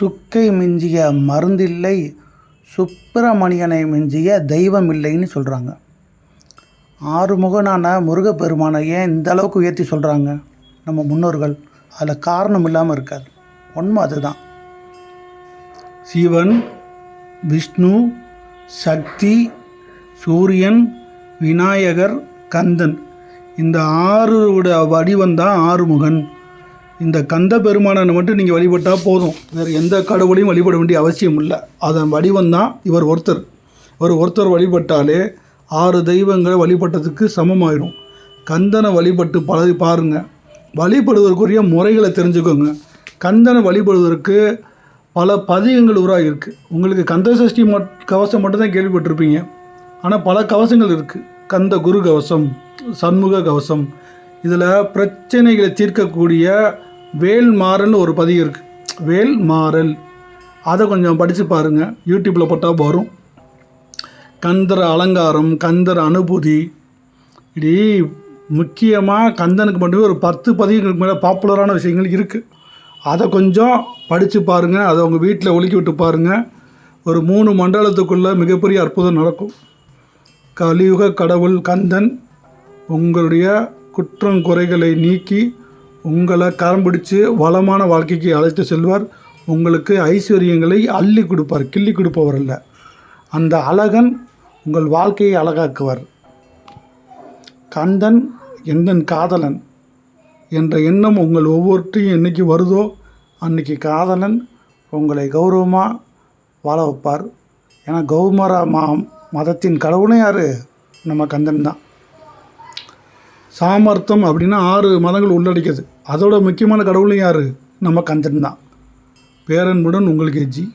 சுக்கை மிஞ்சிய மருந்தில்லை சுப்பிரமணியனை மிஞ்சிய தெய்வம் இல்லைன்னு சொல்கிறாங்க ஆறுமுகனான முருகப்பெருமானை ஏன் இந்த அளவுக்கு உயர்த்தி சொல்கிறாங்க நம்ம முன்னோர்கள் அதில் காரணம் இல்லாமல் இருக்காது. உண்மை அதுதான். சிவன் விஷ்ணு சக்தி சூரியன் விநாயகர் கந்தன். இந்த ஆறுவோட வடிவம் தான் ஆறுமுகன். இந்த கந்த பெருமானனை மட்டும் நீங்கள் வழிபட்டால் போதும். வேறு எந்த கடவுளையும் வழிபட வேண்டிய அவசியம் இல்லை. அதன் வடிவம்தான் இவர் ஒருத்தர். இவர் ஒருத்தர் வழிபட்டாலே ஆறு தெய்வங்களை வழிபட்டதுக்கு சமமாயிடும் கந்தனை வழிபட்டு பழகி பாருங்கள் வழிபடுவதற்குரிய முறைகளை தெரிஞ்சுக்கோங்க. கந்தனை வழிபடுவதற்கு பல பதிகங்கள் உருவாகியிருக்கு. உங்களுக்கு கந்த சஷ்டி மட் கவசம் மட்டும்தான் கேள்விப்பட்டிருப்பீங்க. ஆனால் பல கவசங்கள் இருக்குது கந்த குரு கவசம் சண்முக கவசம். இதில் பிரச்சனைகளை தீர்க்கக்கூடிய வேல் மாறல்னு ஒரு பதிவு இருக்குது வேல் மாறல். அதை கொஞ்சம் படித்து பாருங்கள் யூடியூப்பில் போட்டால் வரும். கந்தர் அலங்காரம் கந்தர் அனுபூதி. இப்படி முக்கியமாக கந்தனுக்கு மட்டுமே ஒரு பத்து பதிவுகளுக்கு மேலே பாப்புலரான விஷயங்கள் இருக்குது அதை கொஞ்சம் படித்து பாருங்கள் அதை உங்கள் வீட்டில் ஒழுக்கி விட்டு பாருங்கள் ஒரு மூணு மண்டலத்துக்குள்ளே மிகப்பெரிய அற்புதம் நடக்கும். கலியுக கடவுள் கந்தன் உங்களுடைய குற்றம் குறைகளை நீக்கி உங்களை கரம் பிடிச்சு வளமான வாழ்க்கைக்கு அழைத்து செல்வார். உங்களுக்கு ஐஸ்வர்யங்களை அள்ளி கொடுப்பார். கிள்ளி கொடுப்பவர் அல்ல. அந்த அழகன் உங்கள் வாழ்க்கையை அழகாக்குவார். கந்தன் எந்தன் காதலன் என்ற எண்ணம் உங்கள் ஒவ்வொருத்தையும் என்னைக்கு வருதோ அன்னைக்கு காதலன் உங்களை கௌரவமாக வாழ வைப்பார். ஏன்னா கௌமர மா மதத்தின் கடவுளே யார்? நம்ம கந்தன் தான். சாமர்த்தம் அப்படின்னா ஆறு மதங்கள் உள்ளடக்கியது. அதோட முக்கியமான கடவுளும் யார்? நம்ம கந்தன் தான். பேரன்புடன் உங்களுக்கு எஜ்ஜி